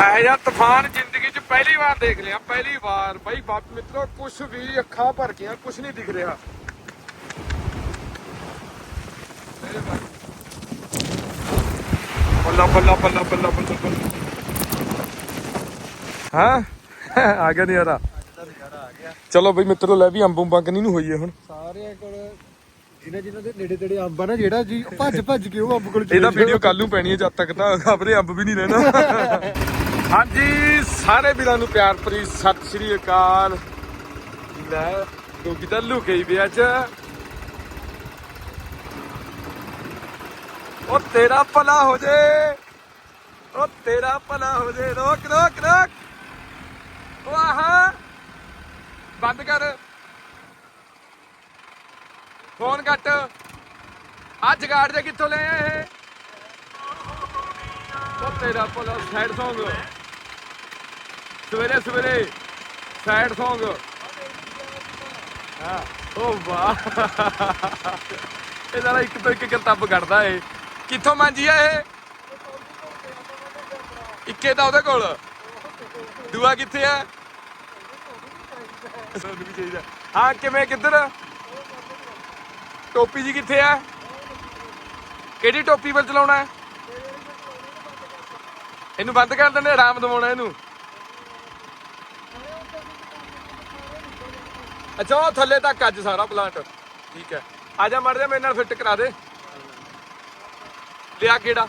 ਇਹ ਜਿਹਾ ਤੂਫਾਨ ਜ਼ਿੰਦਗੀ 'ਚ ਪਹਿਲੀ ਵਾਰ ਦੇਖ ਲਿਆ ਪਹਿਲੀ ਵਾਰ। ਬਾਈ ਬਾਪ ਮਿੱਤਰੋ ਕੁਝ ਵੀ ਅੱਖਾਂ ਭਰ ਗਈਆਂ ਕੁਝ ਨਹੀਂ ਦਿਖ ਰਿਹਾ। ਬੱਲਾ ਬੱਲਾ ਬੱਲਾ ਬੱਲਾ ਬੱਲਾ ਹਾਂ? ਆ ਗਿਆ ਆ ਚਲੋ ਬਈ ਮਿੱਤਰੋ ਲੈ ਵੀ ਅੰਬੂ ਬੰਗਨੀ ਨੂੰ ਹੋਈਏ ਹੁਣ? ਸਾਰਿਆਂ ਕੋਲ ਜਿਨ੍ਹਾਂ ਜਿਨ੍ਹਾਂ ਦੇ ਨੇੜੇ ਤੇੜੇ ਅੰਬ ਆ ਨਾ ਜਿਹੜਾ ਜੀ ਭੱਜ ਭੱਜ ਕੇ ਉਹ ਅੰਬ ਕੋਲ ਇਹਦਾ ਵੀਡੀਓ ਕੱਲ ਨੂੰ ਪੈਣੀ ਹੈ ਜਦ ਤੱਕ ਤਾਂ ਖਬਰੇ ਅੰਬ ਵੀ ਨਹੀਂ ਰਹਿਣਾ। ਹਾਂਜੀ, ਸਾਰੇ ਵੀਰਾਂ ਨੂੰ ਪਿਆਰ ਭਰੀ ਸਤਿ ਸ਼੍ਰੀ ਅਕਾਲ। ਲੈ ਕਿਉਂਕਿ ਤਾਂ ਲੁਕੇ ਹੀ ਪਿਆ ਚ ਉਹ ਤੇਰਾ ਭਲਾ ਹੋ ਜੇ। ਉਹ ਤੇਰਾ ਭਲਾ ਹੋ ਜੇ। ਰੋਕ ਰੋਕ ਰੋਕ। ਵਾਹ ਬੰਦ ਕਰ। ਫੋਨ ਕੱਟ। ਆ ਜਗਾੜ ਦੇ ਕਿੱਥੋਂ ਲੈ ਇਹ? ਉਹ ਤੇਰਾ ਭਲਾ ਸਾਈਡ ਸੌਂਗ ਸਵੇਰੇ ਸਵੇਰੇ ਸੈਡ Song ਹਾਂ, ਓ ਵਾਹ। ਇਹਦਾ ਨਾ ਇੱਕ ਤੋਂ ਇੱਕ ਕਿਤਾਬ ਕੱਢਦਾ ਏ ਕਿੱਥੋਂ ਮਾਂਜੀ ਆ ਇਹ? ਇੱਕੇ ਤਾਂ ਉਹਦੇ ਕੋਲ। ਦੂਆ ਕਿੱਥੇ ਆ? ਸਾਨੂੰ ਵੀ ਚਾਹੀਦਾ। ਹਾਂ, ਕਿਵੇਂ, ਕਿੱਧਰ? ਟੋਪੀ ਜੀ ਕਿੱਥੇ ਆ? ਕਿਹੜੀ ਟੋਪੀ ਵੱਲ ਚਲਾਉਣਾ ਇਹਨੂੰ ਬੰਦ ਕਰ ਦਿੰਦੇ ਆਰਾਮ ਦਵਾਉਣਾ ਇਹਨੂੰ। ਅੱਛਾ, ਉਹ ਥੱਲੇ ਤੱਕ ਅੱਜ ਸਾਰਾ ਪਲਾਂਟ ਠੀਕ ਹੈ। ਆ ਜਾ ਮੜ ਜਾ ਮੇਰੇ ਨਾਲ ਫਿੱਟ ਕਰਾ ਦੇ। ਲਿਆ ਕਿਹੜਾ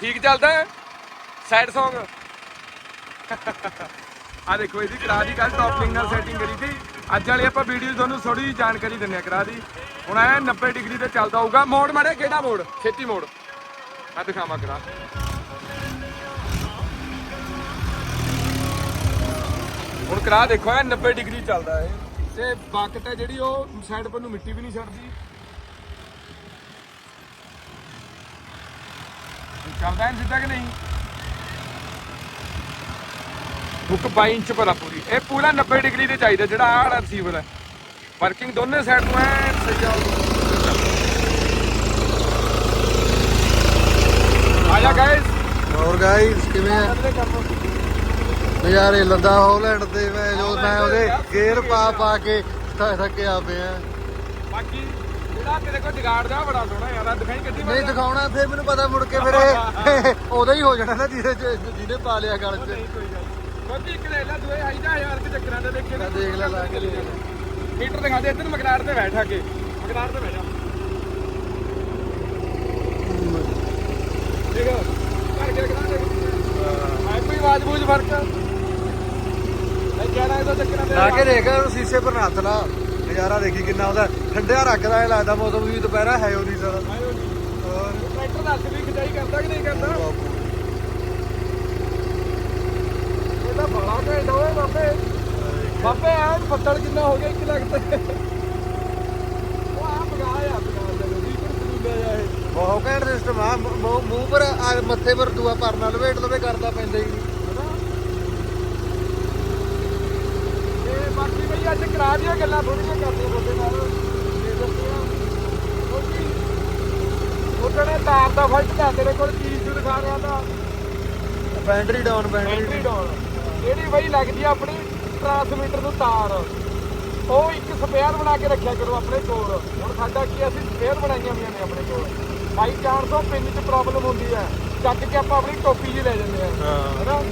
ਠੀਕ ਚੱਲਦਾ ਹੈ? ਸੈਡ Song ਆ ਦੇਖੋ, ਇਹਦੀ ਕਰਾ ਦੀ ਕੱਲ ਟੌਪਿੰਗ ਨਾਲ ਸੈਟਿੰਗ ਕਰੀ ਸੀ ਅੱਜ ਵਾਲੀ ਆਪਾਂ ਵੀਡੀਓ ਤੁਹਾਨੂੰ ਥੋੜੀ ਜਿਹੀ ਜਾਣਕਾਰੀ ਦਿੰਨੇ ਆ ਕਰਾ ਦੀ। ਹੁਣ ਐ 90 ਡਿਗਰੀ ਤੇ ਚੱਲਦਾ ਹੋਊਗਾ। ਮੋੜ ਮਾਰੇ ਕਿਹੜਾ ਮੋੜ, ਛੇਤੀ ਮੋੜ। ਮੈਂ ਦਿਖਾਵਾਂ ਕਰਾ। ਹੁਣ ਕਰਾ ਦੇਖੋ ਐ 90 ਡਿਗਰੀ ਚੱਲਦਾ ਇਹ। ਤੇ ਬਾਕਟ ਹੈ ਜਿਹੜੀ ਉਹ ਸਾਈਡ ਪਰ ਨੂੰ ਮਿੱਟੀ ਵੀ ਨਹੀਂ ਛੱਡਦੀ। ਇਹ ਚੱਲਦਾ ਹੈ ਸਿੱਧਾ ਕਿ ਨਹੀਂ? ਹੁੱਕ 22 ਇੰਚ ਪਰ ਆ ਪੂਰੀ। ਇਹ ਪੂਰਾ 90 ਡਿਗਰੀ ਤੇ ਚਾਹੀਦਾ ਜਿਹੜਾ ਆਹ ਰਿਸੀਵਰ ਹੈ। ਵਰਕਿੰਗ ਦੋਨੇ ਸਾਈਡ ਤੋਂ ਐ ਸਹੀ ਆ। ਆ ਜਾ ਗਾਇਸ ਹੋਰ ਗਾਇਸ ਕਿਵੇਂ ਨਜ਼ਾਰੇ ਲੰਦਾ ਹਾਲੈਂਡ ਤੇ ਮੈਂ ਜੋ ਮੈਂ ਉਹਦੇ ਗੇਅਰ ਪਾ ਪਾ ਕੇ ਥੱਕਿਆ ਪਿਆ। ਬਾਕੀ ਜਿਹੜਾ ਤੇਰੇ ਕੋਲ ਜਗਾੜ ਜਾ ਬੜਾ ਸੋਹਣਾ ਯਾਰ ਦਿਖਾਈ ਕੱਢੀ ਨਹੀਂ ਦਿਖਾਉਣਾ ਫੇਰ ਮੈਨੂੰ ਪਤਾ ਮੁੜ ਕੇ ਫਿਰ ਉਹਦਾ ਹੀ ਹੋ ਜਾਣਾ ਨਾ ਜਿਹਦੇ ਜਿਹਨੇ ਪਾ ਲਿਆ ਗਲ 'ਚ। ਬਾਕੀ ਇੱਕ ਲੈ ਲੈ ਦੂਏ ਜਾ ਯਾਰ ਤੇ ਚੱਕਰਾਂ ਦੇ ਦੇਖੇ ਮੈਂ ਦੇਖ ਲੈ ਲਾ ਕੇ ਮੀਟਰ ਦਿਖਾ ਦੇ ਇੱਧਰ ਮਕਰਾਰ ਤੇ ਬੈਠਾ ਕੇ। ਮਕਰਾਰ ਤੇ ਬੈਠਾ ਠੀਕ ਹੈ ਕਰ ਕੇ ਕਰਾ ਦੇ ਆਈ ਕੋਈ ਆਵਾਜ਼ ਬੂਝ ਫ਼ਰਕ ਇਹਦਾ ਦੇ ਲਾ ਕੇ ਦੇਖ ਸ਼ੀਸ਼ੇ ਪਰ ਨੱਥ ਲਾ। ਨਜ਼ਾਰਾ ਦੇਖੀ ਕਿੰਨਾ ਉਹਦਾ। ਠੰਡਿਆ ਰੱਖਦਾ ਐ ਲੱਗਦਾ ਮੌਸਮ ਵੀ ਦੁਪਹਿਰਾ ਹੈ ਉਹ ਨਹੀਂ ਸਰ। ਆਇਓ ਜੀ ਹੋਰ। ਟਰੈਕਟਰ ਦੱਸ ਵੀ ਖਿਚਾਈ ਕਰਦਾ ਕਿ ਨਹੀਂ ਕਰਦਾ? ਇਹਦਾ ਬੜਾ ਘੈਂਟ ਹੋਏ ਬਾਬੇ। ਬਾਬੇ ਐਨ ਪੱਤਲ ਕਿੰਨਾ ਹੋ ਗਿਆ 1 ਲੱਖ ਤੇ। ਉਹ ਆ ਆ ਮਗਾ ਜਲਦੀ ਪਰ ਕਨੂਲਾ ਜਾ ਇਹ। ਬਹੁਤ ਘੈਂਟ ਸਿਸਟਮ ਆ। ਮੂੰਹ ਪਰ ਮੱਥੇ ਪਰ ਦੂਆ ਪਰਨਾ ਲਵੇਟ ਲਵੇ ਕਰਦਾ ਪੈਂਦਾ ਹੀ ਨਹੀਂ ਹਨਾ ਤੇ ਬਾਕੀ ਬਈ ਅੱਜ ਕਰਾ ਦੀਆਂ ਗੱਲਾਂ ਥੋੜੀਆਂ ਕਰਦੇ ਤੁਹਾਡੇ ਨਾਲ। ਦੇ ਦੱਸਿਆ ਉਹਨੇ ਤਾਰ ਦਾ ਫਲਟ ਦਾ ਤੇਰੇ ਕੋਲ ਕੀ ਸ਼ੁਰੂ ਦਿਖਾ ਰਿਹਾ ਤਾਂ। ਬੈਟਰੀ ਡਾਊਨ ਬੈਟਰੀ ਡਾਊਨ ਜਿਹੜੀ ਬਈ ਲੱਗਦੀ ਆ ਆਪਣੀ ਟਰਾਂਸਮੀਟਰ ਨੂੰ ਤਾਰ। ਉਹ ਇੱਕ ਸਪੇਅਰ ਬਣਾ ਕੇ ਰੱਖਿਆ ਕਰੋ ਆਪਣੇ ਕੋਲ। ਹੁਣ ਸਾਡਾ ਕੀ ਅਸੀਂ ਸਪੇਅਰ ਬਣਾਈਆਂ ਹੋਈਆਂ ਨੇ ਆਪਣੇ ਕੋਲ। ਬਾਈ ਚਾਂਸ ਉਹ ਪਿੰਨ 'ਚ ਪ੍ਰੋਬਲਮ ਹੁੰਦੀ ਹੈ ਚੱਕ ਕੇ ਆਪਾਂ ਆਪਣੀ ਟੋਪੀ 'ਚ ਲੈ ਜਾਂਦੇ ਆ। ਹਾਂ। ਹੈਨਾ?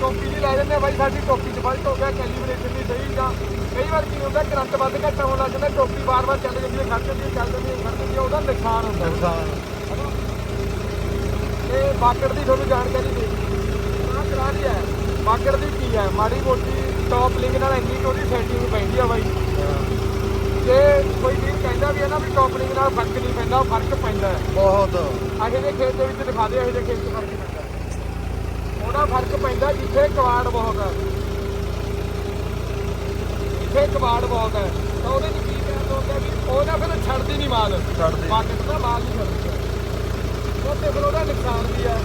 ਟੋਪੀ 'ਚ ਲੈ ਜਾਂਦੇ ਆ। ਬਾਈ ਸਾਡੀ ਟੋਪੀ 'ਚ ਫਲਟ ਹੋ ਗਿਆ ਕੈਲੀਬ੍ਰੇਸ਼ਨ ਨਹੀਂ ਸਹੀ ਜਾਂ ਕਈ ਵਾਰ ਕੀ ਹੁੰਦਾ ਕਰੰਟ ਵੱਧ ਘੱਟ ਹੋਣ ਲੱਗ ਜਾਂਦਾ ਟੋਪੀ ਵਾਰ-ਵਾਰ ਚੱਲ ਜਾਂਦੀ ਹੈ ਖੜ ਜਾਂਦੀ ਹੈ ਚੱਲ ਜਾਂਦੀ ਹੈ ਖੜ ਜਾਂਦੀ ਹੈ ਉਹਦਾ ਨੁਕਸਾਨ ਹੁੰਦਾ ਨੁਕਸਾਨ। ਤੇ ਬਾਕੜ ਦੀ ਤੁਹਾਨੂੰ ਜਾਣਕਾਰੀ ਦੇ ਆ ਕਰਾ ਲਈ ਹੈ। ਬਾਕੜ ਦੀ ਕੀ ਹੈ? ਮਾੜੀ ਮੋਟੀ ਟੌਪ ਲਿੰਕ ਨਾਲ ਇੰਨੀ ਕੁ ਉਹਦੀ ਸੈਟਿੰਗ ਪੈਂਦੀ ਆ ਬਾਈ। ਤੇ ਕੋਈ ਵੀਰ ਕਹਿੰਦਾ ਵੀ ਹੈ ਨਾ ਵੀ ਟੌਪ ਲਿੰਕ ਨਾਲ ਫ਼ਰਕ ਨਹੀਂ ਪੈਂਦਾ ਫ਼ਰਕ ਪੈਂਦਾ ਹੈ। ਬਹੁਤ। ਅਜੇ ਦੇ ਖੇਤ ਦੇ ਵਿੱਚ ਦਿਖਾ ਦੇ ਅਜੇ ਦੇ ਖੇਤ 'ਚ ਫ਼ਰਕ ਪੈਂਦਾ। ਉਹਦਾ ਫ਼ਰਕ ਪੈਂਦਾ ਜਿੱਥੇ ਕਵਾੜ ਬਹੁਤ ਹੈ। ਜਿੱਥੇ ਕਵਾੜ ਬਹੁਤ ਹੈ। ਤਾਂ ਉਹਦੇ 'ਚ ਕੀ ਕਹਿੰਦਾ ਹੁੰਦਾ ਵੀ ਉਹਦਾ ਫਿਰ ਛੱਡਦੀ ਨਹੀਂ ਮਾਲ। ਛੱਡਦੀ। ਬਾਕੀ ਦਾ ਮਾਲ ਨਹੀਂ ਛੱਡਦੀ ਉਹ ਤੇ ਫਿਰ ਉਹਦਾ ਨੁਕਸਾਨ ਵੀ ਆ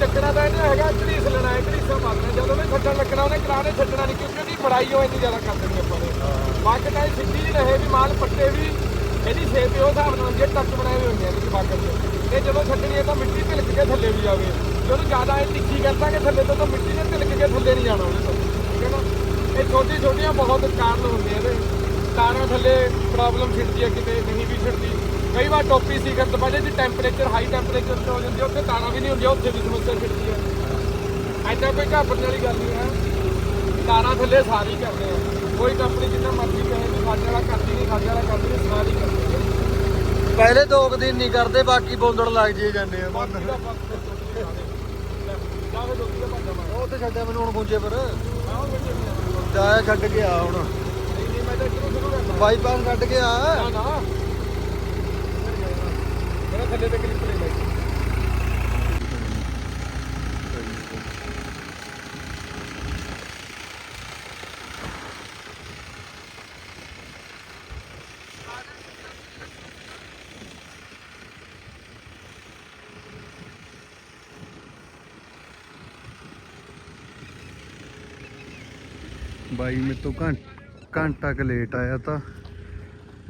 ਚੱਕਣਾ ਤਾਂ ਇਹਨੇ ਹੈਗਾ ਘੜੀਸ ਲੈਣਾ ਹੈ ਘੜੀਸਾ ਮਾਰਨਾ ਜਦੋਂ ਵੀ ਛੱਡਣ ਲੱਗਣਾ ਉਹਨੇ ਕਰਾਣੇ ਛੱਡਣਾ ਨਹੀਂ ਕਿਉਂਕਿ ਉਹਦੀ ਬੜਾਈ ਉਹ ਇੰਨੀ ਜ਼ਿਆਦਾ ਕਰ ਦੇਣੀ ਆਪਾਂ ਨੇ। ਤਾਂ ਇਹ ਸਿੱਧੀ ਰਹੇ ਵੀ ਮਾਲ ਪੱਟੇ ਵੀ ਇਹਦੀ ਸ਼ੇਪ ਦੇ ਉਹ ਹਿਸਾਬ ਨਾਲ ਜੇ ਟੱਕ ਬਣਾਏ ਹੋਏ ਹੁੰਦੇ ਆ ਇਹਦੇ ਦੇ। ਤੇ ਜਦੋਂ ਛੱਡਣੀ ਹੈ ਤਾਂ ਮਿੱਟੀ ਭਿਲਕ ਕੇ ਥੱਲੇ ਵੀ ਆਵੇ ਜਦੋਂ ਜ਼ਿਆਦਾ ਇਹ ਤਿੱਖੀ ਕਰਦਾਂਗੇ ਥੱਲੇ ਤੋਂ ਤਾਂ ਮਿੱਟੀ ਨੇ ਤਿਲਕ ਕੇ ਥੱਲੇ ਨਹੀਂ ਜਾਣਾ ਉਹਦੇ ਤੋਂ। ਠੀਕ ਹੈ ਨਾ ਇਹ ਛੋਟੀ ਛੋਟੀਆਂ ਬਹੁਤ ਕਾਰਨ ਹੁੰਦੇ ਇਹਦੇ। ਤਾਰਾਂ ਥੱਲੇ ਪ੍ਰੋਬਲਮ ਛਿੜਦੀ ਹੈ ਕਿਤੇ ਨਹੀਂ ਵੀ ਛਿੜਦੀ। ਕਈ ਵਾਰ ਟੋਪੀ ਸੀ ਤੋਂ ਬਾਅਦ ਜੇ ਟੈਂਪਰੇਚਰ ਹਾਈ ਟੈਂਪਰੇਚਰ ਤੇ ਹੋ ਜਾਂਦੀ ਉੱਥੇ ਤਾਰਾਂ ਵੀ ਨਹੀਂ ਹੁੰਦੀਆਂ ਉੱਥੇ ਵੀ ਸਮੱਸਿਆ ਛਿੜਦੀ ਹੈ ਐਦਾਂ ਕੋਈ ਘਾਪਣ ਵਾਲੀ ਗੱਲ ਨਹੀਂ ਹੈ। ਤਾਰਾਂ ਥੱਲੇ ਸਾਰੀ ਕਰਦੇ ਆ। ਕੋਈ ਕੰਪਨੀ ਜਿੰਨਾ ਮਰਜ਼ੀ ਕਹੇ ਵੀ ਸਾਡੇ ਵਾਲਾ ਕਰਦੀ ਨਹੀਂ ਸਾਡੇ ਵਾਲਾ ਕਰਦੀ ਨਹੀਂ ਸਾਰੀ ਕਰਦੇ ਆ। ਪਹਿਲੇ ਦੋ ਕੁ ਦਿਨ ਨਹੀਂ ਕਰਦੇ ਬਾਕੀ ਬੋਂਦੜ ਲੱਗ ਜੇ ਜਾਂਦੇ ਆ। ਉਹ ਤੇ ਛੱਡਿਆ ਮੈਨੂੰ ਹੁਣ ਪੁੰਜੇ ਪਰ। ਜਾਇਆ ਛੱਡ ਕੇ ਆ ਹੁਣ। ਨਹੀਂ ਮੈਂ ਤਾਂ ਇੱਧਰੋਂ ਸ਼ੁਰੂ ਕਰਦਾ ਬਾਈਪਾਸ ਛੱਡ ਕੇ ਆ। ਨਾ ਨਾ। ਮੇਰਾ ਥੱਲੇ ਤੇ ਕਲਿੱਪ ਲੈ ਲਈ। ਬਾਈ ਮੇਰੇ ਤੋਂ ਘੰਟਾ ਕ ਲੇਟ ਆਇਆ ਤਾਂ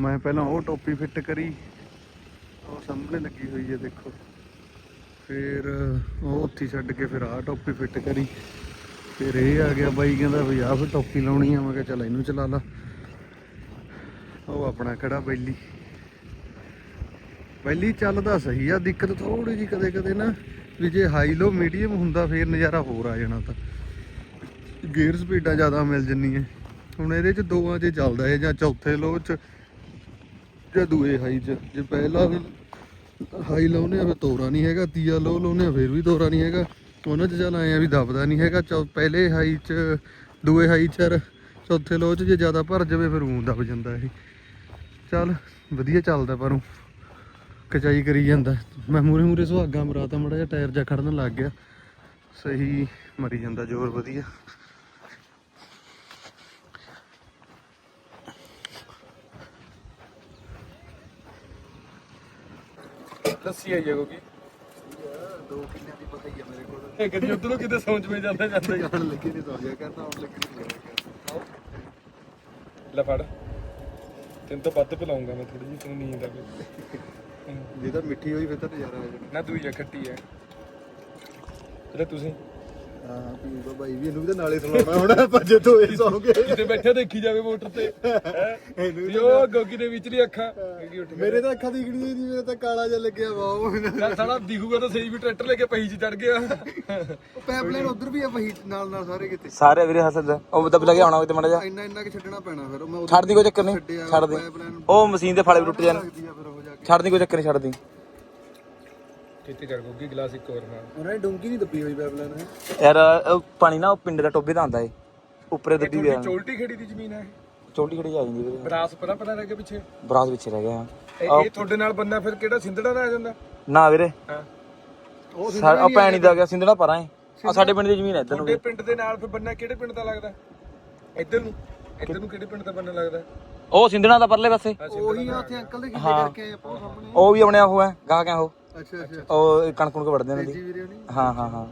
ਮੈਂ ਪਹਿਲਾਂ ਉਹ ਟੋਪੀ ਫਿੱਟ ਕਰੀ। ਉਹ ਸਾਹਮਣੇ ਲੱਗੀ ਹੋਈ ਹੈ ਦੇਖੋ। ਫਿਰ ਉਹ ਉੱਥੇ ਛੱਡ ਕੇ ਫਿਰ ਆਹ ਟੋਪੀ ਫਿੱਟ ਕਰੀ। ਫਿਰ ਇਹ ਆ ਗਿਆ ਬਾਈ, ਕਹਿੰਦਾ ਵੀ ਆਹ ਫਿਰ ਟੋਪੀ ਲਾਉਣੀ ਆ। ਮੈਂ ਕਿਹਾ ਚੱਲ ਇਹਨੂੰ ਚਲਾ ਲਾ। ਉਹ ਆਪਣਾ ਕਿਹੜਾ ਬੈਲੀ। ਬੈਲੀ ਚੱਲਦਾ ਸਹੀ ਆ। ਦਿੱਕਤ ਥੋੜੀ ਜੀ ਕਦੇ ਕਦੇ ਨਾ ਵੀ ਜੇ ਹਾਈ ਲੋ ਮੀਡੀਅਮ ਹੁੰਦਾ, ਫੇਰ ਨਜ਼ਾਰਾ ਹੋਰ ਆ ਜਾਣਾ ਤਾਂ। ਗੇਅਰ ਸਪੀਡਾਂ ਜ਼ਿਆਦਾ ਮਿਲ ਜੰਨੀਆਂ ਹੁਣ ਇਹਦੇ ਚ ਦੋਵਾਂ 'ਚ ਚੱਲਦਾ ਹੈ ਜਾਂ ਚੌਥੇ ਲੋ ਚ, ਜਾਂ ਦੂਏ ਹਾਈ ਚ। ਜੇ ਪਹਿਲਾ ਹਾਈ ਲਾਉਨੇ ਆ, ਫਿਰ ਤੋਰਾ ਨਹੀਂ ਹੈਗਾ। ਤੀਆ ਲੋ ਲਾਉਨੇ ਆ, ਫਿਰ ਵੀ ਤੋਰਾ ਨਹੀਂ ਹੈਗਾ। ਉਹਨਾਂ 'ਚ ਚੱਲ ਆਏ ਆ ਵੀ ਦਬਦਾ ਨਹੀਂ ਹੈਗਾ। ਪਹਿਲੇ ਹਾਈ ਚ, ਦੂਏ ਹਾਈ ਚ, ਚੌਥੇ ਲੋ ਚ ਜੇ ਜ਼ਿਆਦਾ ਭਰ ਜਾਵੇ, ਫਿਰ ਊਂ ਦਬ ਜਾਂਦਾ ਇਹ। ਚੱਲ, ਵਧੀਆ ਚੱਲਦਾ ਪਰ ਕਚਾਈ ਕਰੀ ਜਾਂਦਾ। ਮੈਂ ਮੂਰੇ ਮੂਰੇ ਸੁਹਾਗਾ ਮਰਾਤਾ, ਮੜਾ ਜਿਹਾ ਟਾਇਰ ਜਾ ਖੜਨ ਲੱਗ ਗਿਆ। ਸਹੀ ਮਰੀ ਜਾਂਦਾ, ਜ਼ੋਰ ਵਧੀਆ। ਲੱਸੀ ਆਈ ਹੈ ਕੋਕੀ ਦੋ ਕਿੰਨਿਆਂ ਦੀ ਪਤਾ ਹੀ ਆ ਮੇਰੇ ਕੋਲ ਇਹ ਕਦੀ ਉਧਰੋਂ ਕਿਤੇ ਸੌਂਚ ਮੇ ਜਾਂਦਾ ਜਾਂਦਾ ਜਾਣ ਲੱਗੇ ਨਹੀਂ ਸੌ ਗਿਆ ਕਰਨਾ ਆਉਣ ਲੱਗੇ ਨਹੀਂ ਸੌ ਲੈ ਫੜ। ਤੈਨੂੰ ਤਾਂ ਵੱਧ ਪਿਲਾਉਂਗਾ ਮੈਂ ਥੋੜੀ ਜਿਹੀ ਤੈਨੂੰ ਨੀਂਦ ਆਵੇ ਜੇ ਤਾਂ ਮਿੱਠੀ ਹੋਈ ਫਿਰ ਤਾਂ ਨਜ਼ਾਰਾ ਆ ਜਾਣਾ। ਨਾ ਦੂਈ ਆ ਖੱਟੀ ਹੈ ਜਿਹੜਾ ਤੁਸੀਂ? ਹਾਂ ਪੀਊਗਾ ਬਾਈ ਵੀ ਇਹਨੂੰ ਵੀ ਤਾਂ ਨਾਲੇ ਸੁਣਾਉਣਾ ਹੁਣ। ਭੱਜੇ ਤੋਂ ਇਹ ਸੌ ਗਏ ਕਿਤੇ ਬੈਠੇ ਦੇਖੀ ਜਾਵੇ ਮੋਟਰ ਤੇ। ਇਹਨੂੰ ਵੀ ਉਹ ਗੋਗੀ ਦੇ ਵਿੱਚ ਦੀ ਅੱਖਾਂ ਗੋਗੀ ਉੱਠ ਮੇਰੇ ਤਾਂ ਅੱਖਾਂ ਦਿਖਣੀ ਨਹੀਂ ਮੇਰੇ ਤਾਂ ਕਾਲਾ ਜਿਹਾ ਲੱਗਿਆ ਵਾ ਉਹ। ਚੱਲ ਸਾਲਾ ਦਿਖੂਗਾ ਤਾਂ ਸਹੀ ਵੀ ਟਰੈਕਟਰ ਲੈ ਕੇ ਪਹੀ ਚ ਚੜ ਗਿਆ। ਪਾਈਪਲਾਈਨ ਉਧਰ ਵੀ ਆ ਵਹੀ ਨਾਲ ਨਾਲ ਸਾਰੇ ਕਿਤੇ। ਸਾਰੇ ਵੀਰੇ ਹਸਦ ਉਹ ਦਬ ਲੱਗਿਆ ਹੋਣਾ ਕਿਤੇ ਮੜਾ ਜਾ ਇੰਨਾ ਇੰਨਾ ਕਿ ਛੱਡਣਾ ਪੈਣਾ ਫਿਰ ਮੈਂ ਛੱਡ ਦੀ ਕੋਈ ਚੱਕਰ ਨਹੀਂ ਛੱਡਿਆ ਛੱਡ ਦੇ। ਉਹ ਮਸ਼ੀਨ ਦੇ ਫਾਲੇ ਵੀ ਟੁੱਟ ਜਾਣ। ਛੱਡ ਦੀ ਕੋਈ ਚੱਕਰ ਨਹੀਂ ਛੱਡ ਦੀ। ਕਿੱਥੇ ਚੜ ਗੋਗੀ ਗਲਾਸ ਇੱਕ ਹੋਰ ਮਾਰ ਉਹਨਾਂ ਨੇ ਡੂੰਗੀ ਨਹੀਂ ਦੱਬੀ ਹੋਈ ਪਾਈਪਲਾਈਨ ਹੈ ਯਾਰ ਉਹ ਪਾਣੀ ਨਾ ਉਹ ਪਿੰਡ ਦਾ ਟੋਬੇ ਦਾ ਆਂਦਾ ਏ। ਉੱਪਰੇ ਦੱਬੀ ਆ ਚੋਲਟੀ ਖੇੜੀ ਦੀ ਜ਼ਮੀਨ ਹੈ ਛੋਟੀ ਖੜੀ ਆ ਜਾਂਦੀ ਵੀਰੇ ਬਰਾਸ ਪਤਾ ਪਤਾ ਰਹਿ ਗਿਆ ਪਿੱਛੇ। ਬਰਾਸ ਪਿੱਛੇ ਰਹਿ ਗਿਆ। ਇਹ ਇਹ ਤੁਹਾਡੇ ਨਾਲ ਬੰਦਾ ਫਿਰ ਕਿਹੜਾ ਸਿੰਧੜਾ ਦਾ ਆ ਜਾਂਦਾ? ਨਾ ਵੀਰੇ। ਹਾਂ। ਉਹ ਸਾ- ਉਹ ਪੈਣੀ ਦਾ ਗਿਆ ਸਿੰਧੜਾ ਪਰਾਂ ਏ। ਆ ਸਾਡੇ ਪਿੰਡ ਦੀ ਜ਼ਮੀਨ ਹੈ ਇੱਧਰ ਨੂੰ ਤੁਹਾਡੇ ਪਿੰਡ ਦੇ ਨਾਲ ਫਿਰ ਬੰਨਾ ਕਿਹੜੇ ਪਿੰਡ ਦਾ ਲੱਗਦਾ? ਇੱਧਰ ਨੂੰ। ਇੱਧਰ ਨੂੰ ਕਿਹੜੇ ਪਿੰਡ ਦਾ ਬੰਨਾ ਲੱਗਦਾ? ਉਹ ਸਿੰਧੜਾ ਦਾ ਪਰਲੇ ਪਾਸੇ। ਉਹੀ ਆ ਉੱਥੇ ਅੰਕਲ ਦੇ ਕਿੱਲੇ ਕਰਕੇ ਆਏ ਆਪਾਂ ਸਾਹਮਣੇ। ਉਹ ਵੀ ਆਪਣੇ ਉਹ ਹੈ ਗਾਹ ਕਿਆ ਉਹ। ਅੱਛਾ ਅੱਛਾ। ਉਹ ਕਣਕ ਕੁਣਕ ਵੜਦੇ ਨੇ ਜੀ। ਦੀ ਵੀਰੇ ਉਹਨੇ ਹਾਂ ਹਾਂ ਹਾਂ।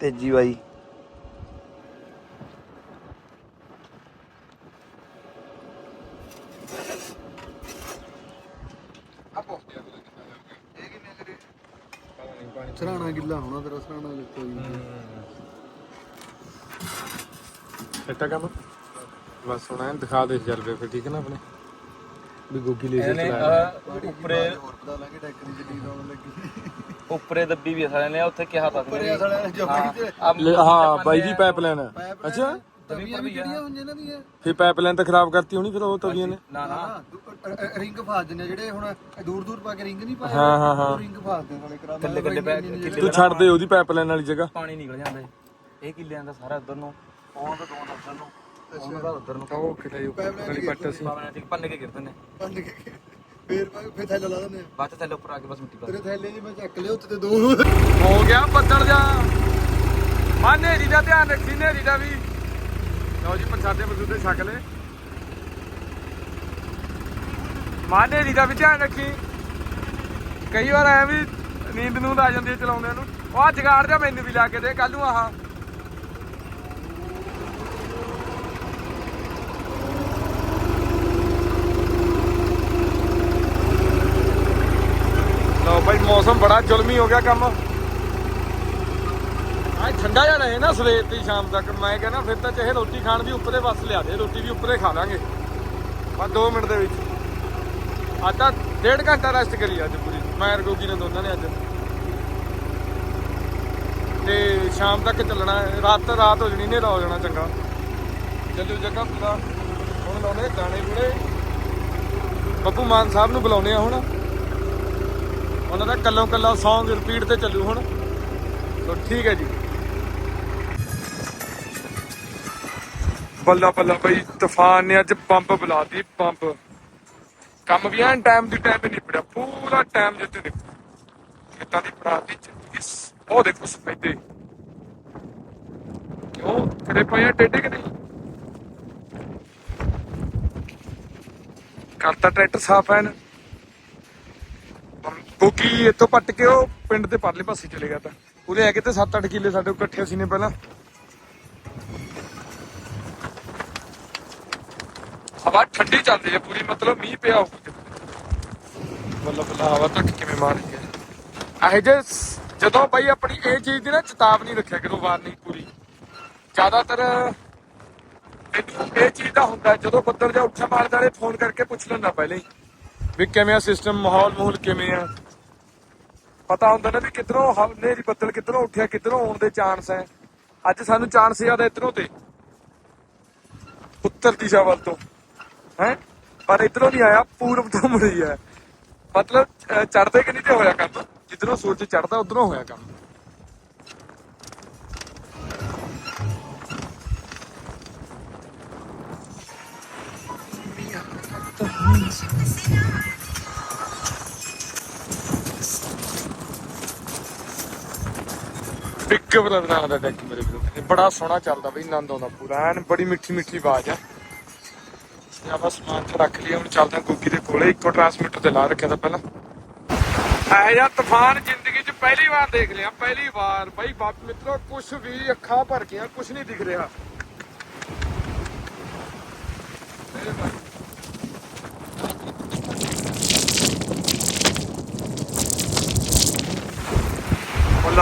ਤੇਜੀ ਬਾਈ। ਸਰਾਣਾ ਗਿੱਲਾ ਹੋਣਾ ਤੇਰਾ ਸਰਾਣਾ ਕੋਈ ਨਹੀਂ ਇੱਟਾ ਕੰਮ? ਬਸ ਹੁਣ ਐਨ ਦਿਖਾ ਦੇ ਪਏ ਫਿਰ ਠੀਕ ਹੈ ਨਾ ਆਪਣੇ? ਵੀ ਗੋਗੀ ਲੈ ਕੇ ਚਲਾਇਆ। ਉੱਪਰੇ ਲਾਂਗੇ ਟੈਕਰੀ ਲੱਗੀ। ਉੱਪਰੇ ਦੱਬੀ ਵੀ ਸਾਰਿਆਂ ਨੇ ਉੱਥੇ ਕਿਹਾ ਤਾਂ ਨੇ ਜੋਗੀ ਚ। ਹਾਂ ਬਾਈ ਜੀ ਪਾਈਪਲਾਈਨ ਅੱਛਾ। ਤਵੀਆਂ ਵੀ ਕਿਹੜੀਆਂ ਹੁੰਦੀਆਂ ਇਹਨਾਂ ਦੀਆਂ ਫਿਰ ਪਾਈਪਲਾਈਨ ਤਾਂ ਖਰਾਬ ਕਰਤੀ ਹੋਣੀ ਫਿਰ ਉਹ ਤਵੀਆਂ ਨੇ ਨਾ ਨਾ। ਹਾਂ ਰਿੰਗ ਫਾਸ ਦਿੰਦੇ ਆ ਜਿਹੜੇ ਹੁਣ ਦੂਰ ਦੂਰ ਪਾ ਕੇ ਰਿੰਗ ਨਹੀਂ ਪਾਏ ਹਾਂ, ਹਾਂ, ਹਾਂ। ਰਿੰਗ ਫਾਸ ਦੇ ਨਾਲੇ ਕਰਾ ਕੱਲੇ ਕੱਲੇ ਪੈ ਕਿੱਲੇ ਤੂੰ ਛੱਡ ਦੇ ਉਹਦੀ ਪਾਈਪਲਾਈਨ ਵਾਲੀ ਜਗ੍ਹਾ। ਪਾਣੀ ਨਿਕਲ ਜਾਂਦਾ ਏ ਇਹ ਕਿੱਲਿਆਂ ਦਾ ਸਾਰਾ ਉਧਰ ਨੂੰ ਉਹ ਤਾਂ ਦੋ ਉੱਧਰ ਨੂੰ ਉਹਨਾਂ ਦਾ ਉਧਰ ਨੂੰ। ਉਹ ਕਿਤੇ ਵਾਲੀ ਪੱਟ ਸੀ ਪਾਵਣਾ ਤੇ ਪੰਨ ਕੇ ਗਿਰਦੇ ਨੇ। ਪੰਜ ਕੇ ਫੇਰ ਫੇਰ ਥੈਲੇ ਲਾ ਦਿੰਦੇ ਆ। ਬਾਅਦ ਚ ਥੱਲੇ ਉੱਪਰ ਆ ਕੇ ਬਸ ਮਿੱਟੀ ਪਾ ਤੇਰੇ ਥੈਲੇ ਜੀ ਮੈਂ ਚੱਕ ਲਿਆ ਉੱਤੇ ਤੇ ਦੋ। ਹੋ ਗਿਆ ਬੱਦਲ ਜਾ। ਮਾ ਨੇਰੀ ਦਾ ਧਿਆਨ ਰੱਖੀ ਨੇਰੀ ਦਾ ਵੀ। ਲਓ ਜੀ ਛਕ ਲੈ ਮਾ ਨੇਰੀ ਦਾ ਵੀ ਧਿਆਨ ਰੱਖੀ। ਕਈ ਵਾਰ ਐ ਵੀ ਨੀਂਦ ਨੂੰਦ ਆ ਜਾਂਦੀ ਹੈ ਚਲਾਉਂਦੇ ਨੂੰ। ਉਹ ਆ ਜਗਾੜ ਜਾ ਮੈਨੂੰ ਵੀ ਲਾ ਕੇ ਦੇ ਕੱਲ ਨੂੰ ਆਹ ਲਓ ਭਾਈ ਮੌਸਮ ਬੜਾ ਜ਼ੁਲਮੀ ਹੋ ਗਿਆ ਕੰਮ। ਠੰਡਾ ਜਿਹਾ ਰਹੇ ਨਾ ਸਵੇਰ ਤੇ ਸ਼ਾਮ ਤੱਕ। ਮੈਂ ਕਹਿੰਦਾ ਫਿਰ ਤਾਂ ਚਾਹੇ ਰੋਟੀ ਖਾਣ ਦੀ ਉੱਪਰੇ ਬਸ ਲਿਆ ਦੇ ਰੋਟੀ ਵੀ ਉੱਪਰੇ ਖਾ ਲਾਂਗੇ। ਬਸ 2 ਮਿੰਟ ਦੇ ਵਿੱਚ। ਅੱਜ ਤਾਂ ਡੇਢ ਘੰਟਾ ਰੈਸਟ ਕਰੀ ਅੱਜ ਪੂਰੀ। ਮੈਂ ਰਗੋਗੀ ਨੇ ਦੋਨਾਂ ਨੇ ਅੱਜ। ਤੇ ਸ਼ਾਮ ਤੱਕ ਚੱਲਣਾ। ਰਾਤ ਰਾਤ ਹੋ ਜਣੀ ਹਨੇਰਾ ਹੋ ਜਾਣਾ ਚੰਗਾ। ਚੱਲਿਓ ਜੱਗਾ ਪੂਰਾ। ਹੁਣ ਲਾਉਣੇ ਗਾਣੇ ਗੁਣੇ ਬੱਬੂ ਮਾਨ ਸਾਹਿਬ ਨੂੰ ਬੁਲਾਉਣੇ ਆ ਹੁਣ। ਉਹਨਾਂ ਦਾ ਕੱਲੋਂ ਕੱਲਾ Song ਰਿਪੀਟ ਤੇ ਚੱਲੂ ਹੁਣ। ਤੋ ਠੀਕ ਹੈ ਜੀ। ਬੱਲਾ ਬੱਲਾ ਬਈ, ਤੂਫਾਨ ਨੇ ਅੱਜ ਪੰਪ ਬੁਲਾਤੀ ਪੰਪ ਕੰਮ ਵੀ ਐਨ ਟਾਈਮ ਦੀ ਟਾਈਮ ਹੀ ਨਿਬੜਿਆ, ਪੂਰਾ ਟਾਈਮ ਜਿੱਤੇ ਨਿਬੜਿਆ ਖੇਤਾਂ ਦੀ ਪੜਾਤੀ ਇਸ ਉਹ ਦੇਖੋ ਸਫੈਦੇ ਕਿਉਂ? ਕਰੇ ਪਏ ਆ ਟੇਡੇ ਕਿ ਨਹੀਂ ਕਰਤਾ ਟਰੈਕਟਰ ਸਾਫ਼ ਐਨ। ਕਿਉਂਕਿ ਇੱਥੋਂ ਪੱਟ ਕੇ ਉਹ ਪਿੰਡ ਦੇ ਪਰਲੇ ਪਾਸੇ ਚਲੇ ਗਿਆ ਤਾਂ। ਉਹਦੇ ਹੈਗੇ ਤੇ 7-8 ਕਿੱਲੇ ਸਾਡੇ ਇਕੱਠੇ ਸੀ ਨੇ ਪਹਿਲਾਂ। ਹਵਾ ਠੰਡੀ ਚੱਲਦੀ ਹੈ ਪੂਰੀ, ਮਤਲਬ ਮੀਂਹ ਪਿਆ ਹੋਊਗਾ ਬੱਲਾ ਬੱਲਾ ਹਵਾ ਤੱਕ ਕਿਵੇਂ ਮਾਰ ਰਹੀ ਹੈ ਇਹ ਜੇ ਜਦੋਂ ਬਈ ਆਪਣੀ ਇਹ ਚੀਜ਼ ਦੀ ਨਾ ਚੇਤਾਵਨੀ ਰੱਖਿਆ ਕਰੋ ਵਾਰਨਿੰਗ ਪੂਰੀ। ਜ਼ਿਆਦਾਤਰ ਇਹ ਚੀਜ਼ ਦਾ ਹੁੰਦਾ ਜਦੋਂ ਬੱਦਲ ਜਾਂ ਉੱਠਾ ਮਾਰਦਾ ਨੇ ਫੋਨ ਕਰਕੇ ਪੁੱਛ ਲੈਂਦਾ ਪਹਿਲੇ ਵੀ ਕਿਵੇਂ ਆ ਸਿਸਟਮ ਮਾਹੌਲ ਮਾਹੌਲ ਕਿਵੇਂ ਆ? ਪਤਾ ਹੁੰਦਾ ਨਾ ਵੀ ਕਿੱਧਰੋਂ ਹਨੇਰੀ ਬੱਦਲ ਕਿੱਧਰੋਂ ਉੱਠਿਆ, ਕਿੱਧਰੋਂ ਆਉਣ ਦੇ ਚਾਂਸ ਹੈ। ਅੱਜ ਸਾਨੂੰ ਚਾਂਸ ਜ਼ਿਆਦਾ ਇਧਰੋਂ ਤੇ। ਉੱਤਰ ਦਿਸ਼ਾ ਵੱਲ ਤੋਂ। ਹੈ? ਪਰ ਇਧਰੋਂ ਨਹੀਂ ਆਇਆ, ਪੂਰਬ ਤੋਂ ਮੁੜੀ ਹੈ। ਮਤਲਬ ਚੜਦੇ ਕਿ ਨਹੀਂ ਤੇ ਹੋਇਆ ਕੰਮ? ਜਿੱਧਰੋਂ ਸੂਰਜ ਚੜਦਾ ਉਧਰੋਂ ਹੋਇਆ ਕੰਮ। ਬਿੱਗ ਬ੍ਰਦਰ ਦਾ ਡੈਕ ਮੇਰੇ ਵੀਰੋ। ਬੜਾ ਸੋਹਣਾ ਚੱਲਦਾ ਬਈ, ਆਨੰਦ ਆਉਂਦਾ ਪੂਰਾ। ਐਨ ਬੜੀ ਮਿੱਠੀ ਮਿੱਠੀ ਆਵਾਜ਼ ਆ। ਤੇ ਆਪਾਂ ਸਮਾਨ ਤੇ ਰੱਖ ਲਿਆ ਹੁਣ ਚੱਲਦੇ ਹਾਂ ਗੁੱਗੀ ਦੇ ਕੋਲੇ। ਇੱਕੋ ਟਰਾਂਸਮਿਟਰ ਤੇ ਲਾ ਰੱਖਿਆ ਤਾਂ ਪਹਿਲਾਂ। ਇਹ ਜਿਹਾ ਤੂਫਾਨ ਜ਼ਿੰਦਗੀ 'ਚ ਪਹਿਲੀ ਵਾਰ ਦੇਖ ਲਿਆ, ਪਹਿਲੀ ਵਾਰ। ਬਈ ਬਾਪ, ਮਿੱਤਰੋ ਕੁਝ ਵੀ ਅੱਖਾਂ ਭਰ ਗਈਆਂ ਕੁਝ ਨਹੀਂ ਦਿਖ ਰਿਹਾ।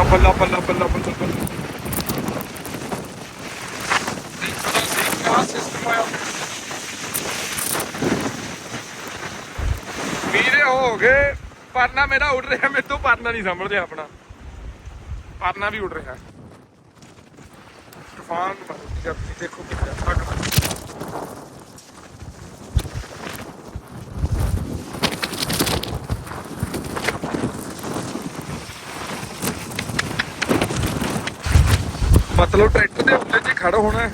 ਬੱਲਾ ਬੱਲਾ ਬੱਲਾ ਬੱਲਾ ਬੱਲਾ ਬੱਲਾ ਦੇਖੋ ਦੇਖ ਕਿਆ ਸਿਸਟਮ ਆਇਆ ਵੀਰੇ ਹੋ ਗਏ ਪਰਨਾ ਮੇਰਾ ਉੱਡ ਰਿਹਾ ਮੇਰੇ ਤੋਂ ਪਰਨਾ ਨਹੀਂ ਸੰਭਲ ਰਿਹਾ ਆਪਣਾ ਪਰਨਾ ਵੀ ਉੱਡ ਰਿਹਾ ਤੂਫਾਨ ਮਾਰੂਤੀ ਜੱਤੀ ਦੇਖੋ ਕਿੱਥੇ ਫਟ ਮਤਲਬ ਟਰੈਕਟਰ ਦੇ ਉੱਤੇ ਜੇ ਖੜਾ ਹੋਣਾ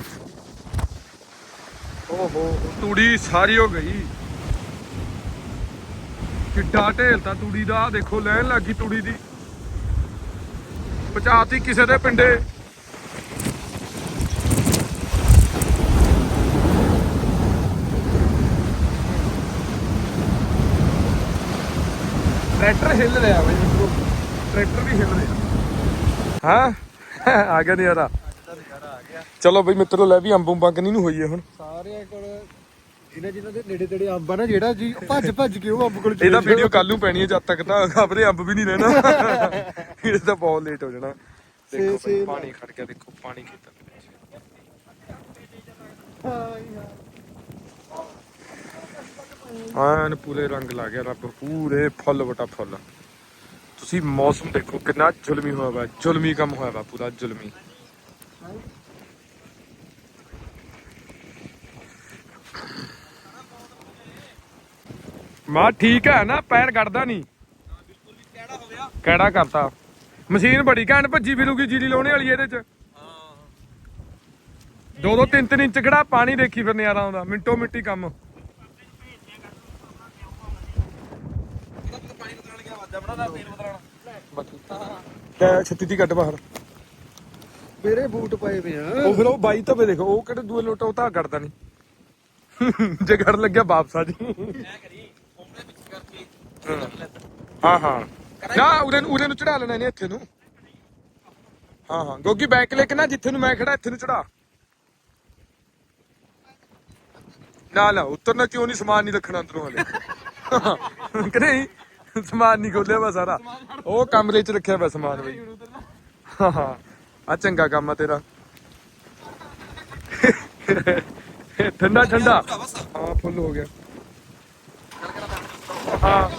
ਓਹੋ, ਤੂੜੀ ਸਾਰੀ ਹੋ ਗਈ। ਕਿੱਡਾ ਢੇਲਤਾ ਤੂੜੀ ਦਾ ਦੇਖੋ, ਲੈਣ ਲੱਗੀ ਤੂੜੀ ਦੀ। ਪਚਾਤੀ ਕਿਸੇ ਦੇ ਪਿੰਡੇ। ਟਰੈਕਟਰ ਹਿੱਲ ਰਿਹਾ ਬਈ ਟਰੈਕਟਰ ਵੀ ਹਿੱਲ ਰਿਹਾ। ਹਾਂ, ਆ ਗਿਆ ਨਜ਼ਾਰਾ। ਚਲੋ ਬਈ ਮਿੱਤਰੋ ਲੈ ਵੀ ਅੰਬੂ ਬੰਗਨੀ ਨੂੰ ਹੋਈ ਹੈ ਹੁਣ? ਸਾਰਿਆਂ ਕੋਲ ਜਿਨ੍ਹਾਂ ਜਿਨ੍ਹਾਂ ਦੇ ਨੇੜੇ ਤੇੜੇ ਅੰਬ ਆ ਨਾ ਜਿਹੜਾ ਜੀ ਭੱਜ ਭੱਜ ਕੇ ਉਹ ਅੰਬ ਕੋਲ ਇਹਦਾ ਵੀਡੀਓ ਕੱਲ ਨੂੰ ਪੈਣੀ ਹੈ ਜਦ ਤੱਕ ਤਾਂ ਖਬਰੇ ਅੰਬ ਵੀ ਨਹੀਂ ਰਹਿਣਾ। ਇਹ ਤਾਂ ਬਹੁਤ ਲੇਟ ਹੋ ਜਾਣਾ। ਦੇਖੋ ਸੇ- ਬਈ, ਪਾਣੀ ਖੜ ਗਿਆ ਦੇਖੋ ਪਾਣੀ ਕਿੱਦਾਂ ਆਨ ਪੂਰੇ ਰੰਗ ਲਾ ਗਿਆ ਰੱਬ ਪੂਰੇ ਫੁੱਲ ਵਟਾ ਫੁੱਲ। ਤੁਸੀਂ ਮੌਸਮ ਦੇਖੋ ਕਿੰਨਾ ਜ਼ੁਲਮੀ ਹੋਇਆ ਵਾ ਜ਼ੁਲਮੀ ਕੰਮ ਹੋਇਆ ਵਾ ਪੂਰਾ ਜ਼ੁਲਮੀ। ਮਾ ਠੀਕ ਹੈ ਨਾ ਪੈਰ ਕੱਢਦਾ ਨਹੀਂ। ਕਿਹੜਾ ਕਰਤਾ? ਮਸ਼ੀਨ ਬੜੀ ਘੈਂਟ ਭੱਜੀ ਫਿਰੂਗੀ ਜੀਰੀ ਲਾਉਣੇ ਵਾਲੀ ਇਹਦੇ ਚ। ਦੋ ਦੋ ਤਿੰਨ ਤਿੰਨ ਇੰਚ ਕਿਹੜਾ ਪਾਣੀ ਦੇਖੀ ਫਿਰ ਨਜ਼ਾਰਾ ਆਉਂਦਾ ਮਿੰਟੋ ਮਿੰਟੀ ਕੰਮ। ਲੈ ਛੱਤੀ ਦੀ ਕੱਢ ਬਾਹਰ। ਮੇਰੇ ਬੂਟ ਪਏ ਪਏ ਆ। ਉਹ ਫਿਰ ਉਹ ਬਾਈ ਧੱਬੇ ਦੇਖੋ ਉਹ ਕਿਹੜੇ ਦੂਏ ਲੋਟਾ ਉਹ ਤਾਂ ਕੱਢਦਾ ਨਹੀਂ। ਜੇ ਕੱਢ ਲੱਗਿਆ ਵਾਪਸ ਆ ਜੀ। ਹਾਂ ਹਾਂ। ਨਾ, ਉਰੇ ਨੂੰ ਉਰੇ ਨੂੰ ਚੜਾ ਲੈਣਾ ਨੇ ਇੱਥੇ ਨੂੰ। ਹਾਂ ਹਾਂ। ਗੋਗੀ ਬੈਕ ਲੈ ਕੇ ਨਾ, ਜਿੱਥੇ ਨੂੰ ਮੈਂ ਖੜਾ ਇੱਥੇ ਨੂੰ ਚੜਾ ਨਾ ਨਾ, ਉਤਰਨਾ ਕਿਉਂ ਨਹੀਂ? ਸਮਾਨ ਨਹੀਂ ਰੱਖਣਾ ਅੰਦਰੋਂ ਹਲੇ। ਕਿ ਨਹੀਂ? ਸਮਾਨ ਨਹੀਂ ਖੋਲਿਆ ਵਾ ਸਾਰਾ। ਉਹ ਕਮਰੇ 'ਚ ਰੱਖਿਆ ਵਾ ਸਮਾਨ ਬਈ। ਹਾਂ ਹਾਂ। ਆ ਚੰਗਾ ਕੰਮ ਆ ਤੇਰਾ। ਠੰਡਾ ਠੰਡਾ। ਹਾਂ, ਫੁੱਲ ਹੋ ਗਿਆ। ਹਾਂ।